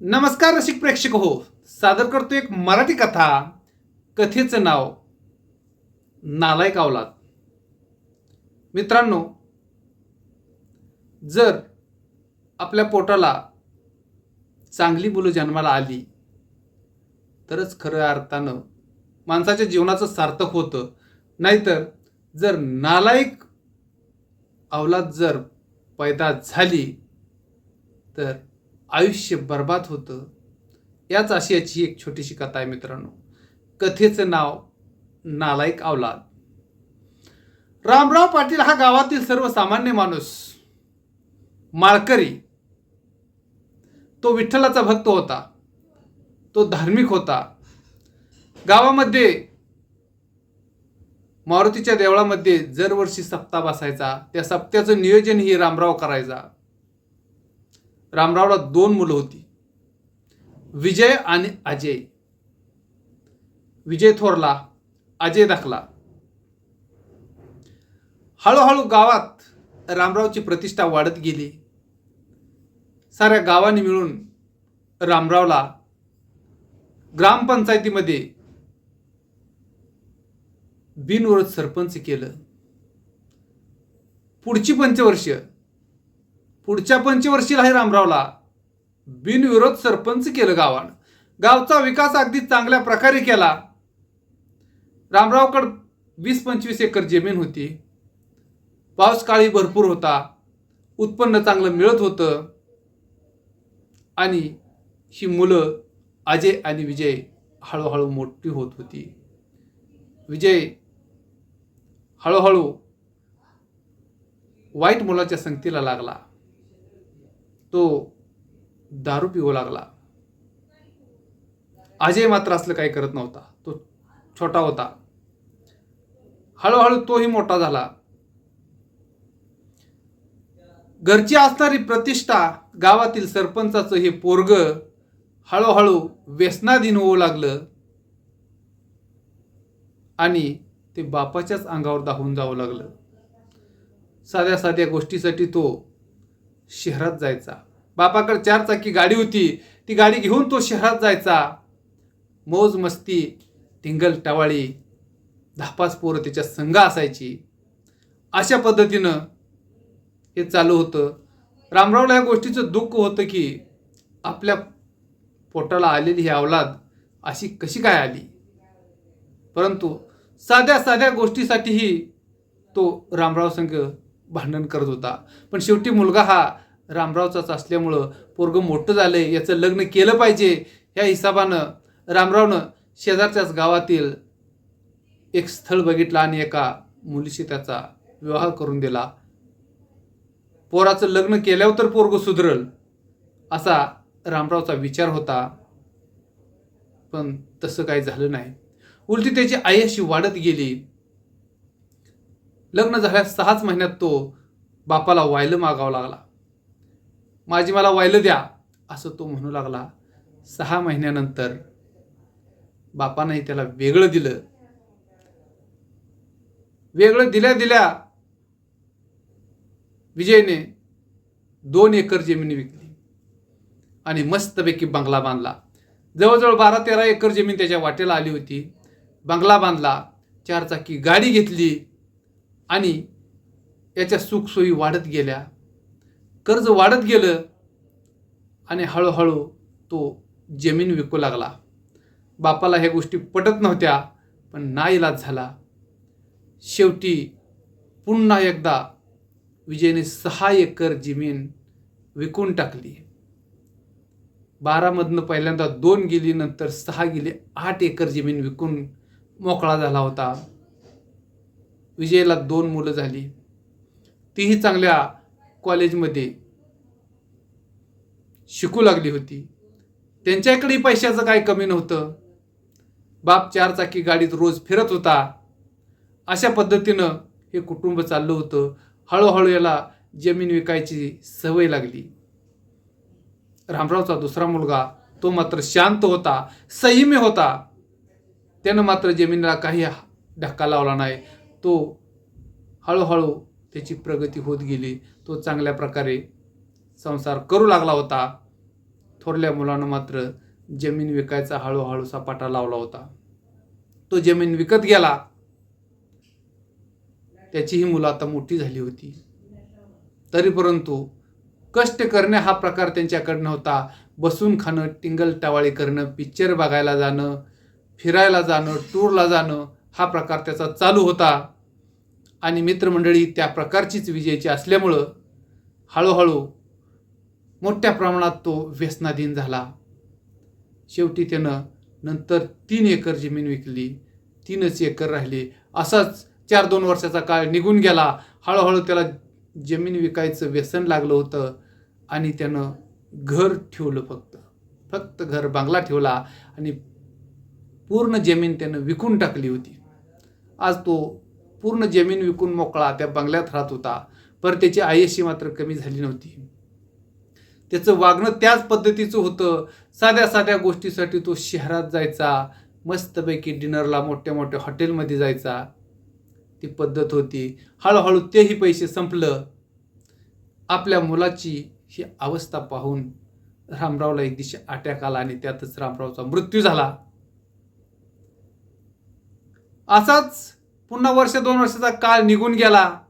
नमस्कार रसिक प्रेक्षक हो सादर करतो एक मराठी कथा. कथेचं नाव नालायक अवलाद. मित्रांनो जर आपल्या पोटाला चांगली मुलं जन्माला आली तरच खऱ्या अर्थानं माणसाच्या जीवनाचं सार्थक होतं. नाहीतर जर नालायक अवलाद जर पैदा झाली तर आयुष्य बर्बाद होतं. याच आशयाची एक छोटीशी कथा आहे मित्रांनो. कथेचं नाव नालायक अवलाद. रामराव पाटील हा गावातील सर्वसामान्य माणूस. माळकरी. तो विठ्ठलाचा भक्त होता. तो धार्मिक होता. गावामध्ये मारुतीच्या देवळामध्ये दरवर्षी सप्ताह बसायचा. त्या सप्त्याचं नियोजन ही रामराव करायचा. रामरावला दोन मुलं होती. विजय आणि अजय. विजय थोरला अजय दाखला. हळूहळू गावात रामरावची प्रतिष्ठा वाढत गेली. साऱ्या गावाने मिळून रामरावला ग्रामपंचायतीमध्ये बिनविरोध सरपंच केलं. पुढची पंचवर्ष पुढच्या पंचवर्षीला हे रामरावला. बिनविरोध सरपंच केलं गावानं. गावचा विकास अगदी चांगल्या प्रकारे केला. रामरावकड वीस पंचवीस एकर जमीन होती. पाऊस काळी भरपूर होता. उत्पन्न चांगलं मिळत होतं. आणि ही मुलं अजय आणि विजय हळूहळू मोठी होत होती. विजय हळूहळू वाईट मुलाच्या संगतीला लागला. तो दारू पिऊ लागला. अजय मात्र असलं काही करत नव्हता. तो छोटा होता. हळूहळू तोही मोठा झाला. घरची असणारी प्रतिष्ठा गावातील सरपंचाचं हे पोरग हळूहळू व्यसनाधीन होऊ लागलं आणि ते बापाच्याच अंगावर दाहून जावं लागलं. साध्या साध्या गोष्टीसाठी तो शहरात जायचा. बापाकडे चार चाकी गाडी होती. ती गाडी घेऊन तो शहरात जायचा. मौज मस्ती टिंगल टवाळी धापास पोरं त्याच्या संघ असायची. अशा पद्धतीनं हे चालू होतं. रामरावला या गोष्टीचं दुःख होतं की आपल्या पोटाला आलेली ही अवलाद अशी कशी काय आली? परंतु साध्या साध्या गोष्टीसाठीही तो रामराव संघ भांडण करत होता. पण शेवटी मुलगा हा रामरावचाच असल्यामुळं पोरगं मोठं झालंय याचं लग्न केलं पाहिजे ह्या हिसाबानं रामरावनं शेजारच्याच गावातील एक स्थळ बघितलं आणि एका मुलीशी त्याचा विवाह करून दिला. पोराचं लग्न केल्यावर तर पोरग सुधरल असा रामरावचा विचार होता. पण तसं काही झालं नाही. उलटी त्याची आई अशी वाढत गेली. लग्न झाल्या सहाच महिन्यात तो बापाला वायलं मागावं लागला. माझी मला व्हायलं द्या असं तो म्हणू लागला. सहा महिन्यानंतर बापानंही त्याला वेगळं दिलं. वेगळं दिल्या दिल्या विजयने दोन एकर जमीन विकली आणि मस्तपैकी बंगला बांधला. जवळजवळ बारा तेरा एकर जमीन त्याच्या वाटेला आली होती. बंगला बांधला चारचाकी गाडी घेतली आणि याच्या सुखसोयी वाढत गेल्या. कर्ज वाढत गेलं आणि हळूहळू तो जमीन विकू लागला. बापाला ह्या गोष्टी पटत नव्हत्या पण नाईलाज झाला. शेवटी पुन्हा एकदा विजयने सहा एकर जमीन विकून टाकली. बारामधनं पहिल्यांदा दोन गेली नंतर सहा गेली आठ एकर जमीन विकून मोकळा झाला होता. विजयला दोन मुलं झाली. तीही चांगल्या कॉलेजमध्ये शिकू लागली होती. त्यांच्याकडेही पैशाचं काही कमी नव्हतं. बाप चारचाकी गाडीत रोज फिरत होता. अशा पद्धतीनं हे कुटुंब चाललं होतं. हळूहळू याला जमीन विकायची सवय लागली. रामरावचा दुसरा मुलगा तो मात्र शांत होता संयमी होता. त्यानं मात्र जमिनीला काही धक्का लावला नाही. तो हळूहळू त्याची प्रगती होत गेली. तो चांगल्या प्रकारे संसार करू लागला होता. थोरल्या मुलानं मात्र जमीन विकायचा हळूहळू सपाटा लावला होता. तो जमीन विकत गेला. त्याचीही मुलं आता मोठी झाली होती. तरी परंतु कष्ट करणे हा प्रकार त्यांच्याकडनं होता. बसून खाणं टिंगल टावाळी करणं पिक्चर बघायला जाणं फिरायला जाणं टूरला जाणं हा प्रकार त्याचा चालू होता. आणि मित्रमंडळी त्या प्रकारचीच विजयाची असल्यामुळं हळूहळू मोठ्या प्रमाणात तो व्यसनाधीन झाला. शेवटी त्यानं नंतर तीन एकर जमीन विकली. तीनच एकर राहिली. असाच चार दोन वर्षाचा काळ निघून गेला. हळूहळू त्याला जमीन विकायचं व्यसन लागलं होतं आणि त्यानं घर ठेवलं फक्त. फक्त घर बांगला ठेवला आणि पूर्ण जमीन त्यानं विकून टाकली होती. आज तो पूर्ण जमीन विकून मोकळा त्या बंगल्यात राहत होता. पर त्याची आयशी मात्र कमी झाली नव्हती. त्याचं वागणं त्याच पद्धतीचं होतं. साध्या साध्या गोष्टीसाठी तो शहरात जायचा मस्तपैकी डिनरला मोठ्या मोठ्या हॉटेलमध्ये जायचा. ती पद्धत होती. हळूहळू तेही पैसे संपलं. आपल्या मुलाची ही अवस्था पाहून रामरावला एक दिवशी अटॅक आला आणि त्यातच रामरावचा मृत्यू झाला. असाच पुन्हा वर्ष दोन वर्षाचा काळ निघून गेला.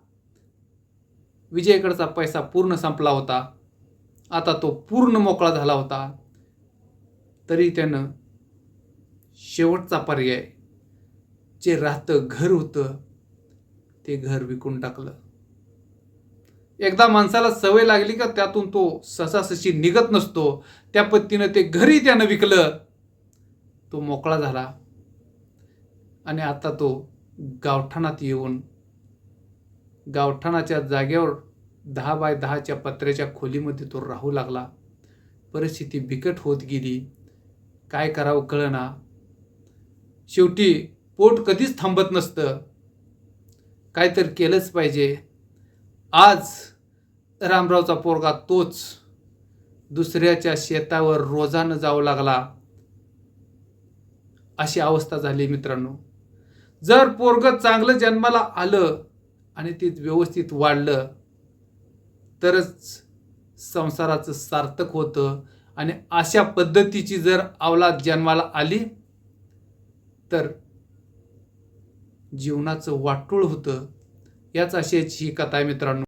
विजयकडचा पैसा पूर्ण संपला होता. आता तो पूर्ण मोकळा झाला होता. तरी त्यानं शेवटचा पर्याय जे राहतं घर होतं ते घर विकून टाकलं. एकदा माणसाला सवय लागली का त्यातून तो ससासशी निघत नसतो. त्या पद्धतीनं ते घरी त्यानं विकलं. तो मोकळा झाला. आणि आता तो गावठाणात येऊन गावठाणाच्या जागेवर दहा बाय दहाच्या पत्र्याच्या खोलीमध्ये तो राहू लागला. परिस्थिती बिकट होत गेली. काय करावं कळना. शेवटी पोट कधीच थांबत नसतं. काय तर केलंच पाहिजे. आज रामरावचा पोरगा तोच दुसऱ्याच्या शेतावर रोजानं जाऊ लागला. अशी अवस्था झाली मित्रांनो. जर पोरग चांगलं जन्माला आलं आणि ते व्यवस्थित वाढलं तरच संसाराचं सार्थक होतं. आणि अशा पद्धतीची जर अवलाद जन्माला आली तर जीवनाचं वाटोळ होतं. याच अशी ही कथा आहे मित्रांनो.